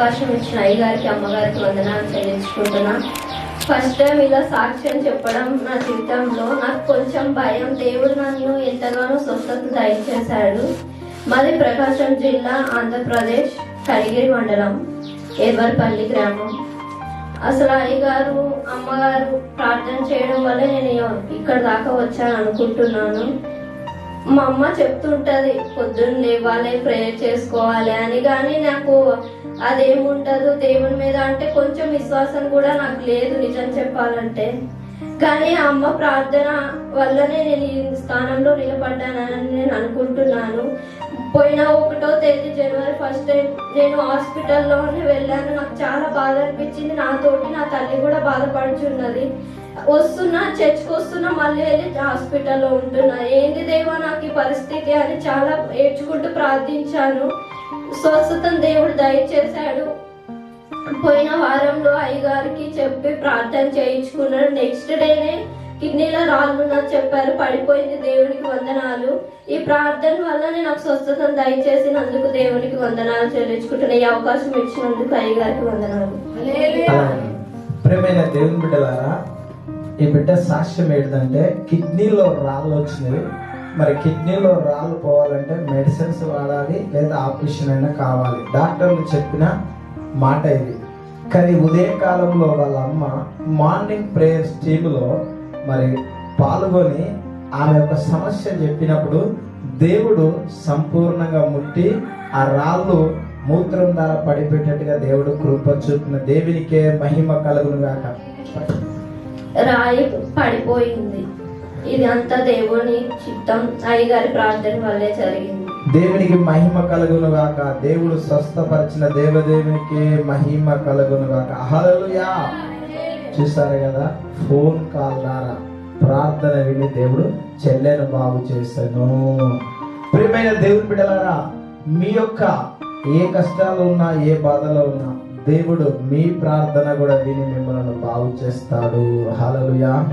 అవకాశం ఇచ్చిన అయ్యగారికి అమ్మగారికి వందనాలు చెల్లించుకుంటున్నా ఫస్ట్ టైం ఇలా సాక్ష్యం చెప్పడం నా జీవితంలో. నాకు కొంచెం భయం. దేవుడు నన్ను ఎంతగానో స్వస్థత దయచేశాడు. మాది ప్రకాశం జిల్లా ఆంధ్రప్రదేశ్ కలిగిరి మండలం ఏర్వరపల్లి గ్రామం. అసలు అయ్యగారు అమ్మగారు ప్రార్థన చేయడం వల్ల నేను ఇక్కడ దాకా వచ్చాను అనుకుంటున్నాను మా అమ్మ చెప్తుంటది పొద్దున్న లేవాలి ప్రేయర్ చేసుకోవాలి అని. కానీ నాకు అదేముండదు దేవుని మీద అంటే కొంచెం విశ్వాసం కూడా నాకు లేదు నిజం చెప్పాలంటే. కానీ ఆ అమ్మ ప్రార్థన వల్లనే నేను ఈ స్థానంలో నిలబడ్డానని నేను అనుకుంటున్నాను. పోయిన ఒకటో తేదీ జనవరి ఫస్ట్ టైం నేను హాస్పిటల్లోనే వెళ్ళాను. నాకు చాలా బాధ అనిపించింది. నాతోటి నా తల్లి కూడా బాధపడుచున్నది. వస్తున్నా చర్చ్కి వస్తున్నా మళ్ళీ వెళ్ళి హాస్పిటల్లో ఉంటున్నా. ఏంటి దేవా పరిస్థితి అని చాలా ఏడ్చుకుంటూ ప్రార్థించాను స్వస్థతను దేవుడు దయచేశాడు. పోయిన వారంలో అయ్యగారికి చెప్పి ప్రార్థన చేయించుకున్నాను నెక్స్ట్ డేనే కిడ్నీలో రాళ్ళు ఉన్నది చెప్పారు. పడిపోయింది దేవునికి వందనాలు. ఈ ప్రార్థన వల్ల నాకు స్వస్థతను దయచేసినందుకు దేవునికి వందనాలు చెల్లించుకుంటున్నా ఈ అవకాశం ఇచ్చినందుకు అయ్యగారికి వందనాలు. ప్రేమైన దేవుని బిడ్డలారా ఈ బిడ్డ సాక్ష్యం ఏంటంటే కిడ్నీలో రాళ్ళు వచ్చినాయి మరి కిడ్నీలో రాళ్ళు పోవాలంటే మెడిసిన్స్ వాడాలి లేదా ఆపరేషన్ అయినా కావాలి. డాక్టర్లు చెప్పిన మాట ఇది. కానీ ఉదయ కాలంలో వాళ్ళ అమ్మ మార్నింగ్ ప్రేయర్స్ టీంలో మరి పాల్గొని ఆమె యొక్క సమస్య చెప్పినప్పుడు దేవుడు సంపూర్ణంగా ముట్టి ఆ రాళ్ళు మూత్రం ద్వారా పడిపెట్టేట్టుగా దేవుడు కృప చూపిన దేవునికే మహిమ కలుగును గాక రాయి పడిపోయింది. ఇది అంతా దేవుని చిత్తం. అయ్యగారి ప్రార్థన వల్లే జరిగింది. దేవునికి మహిమ కలుగును గాక దేవుడు స్వస్థపరిచిన దేవదేవునికి మహిమ కలుగును గాక హల్లెలూయా. చూసారు కదా? ఫోన్ కాల్ ద్వారా ప్రార్థన విని దేవుడు చెల్లెను బాగు చేశాను. ప్రియమైన దేవుని బిడ్డలారా మీ యొక్క ఏ కష్టాలు ఉన్నా ఏ బాధలో ఉన్నా దేవుడు మీ ప్రార్థన కూడా విని మిమ్మల్ని బాగు చేస్తాడు. హలలుయా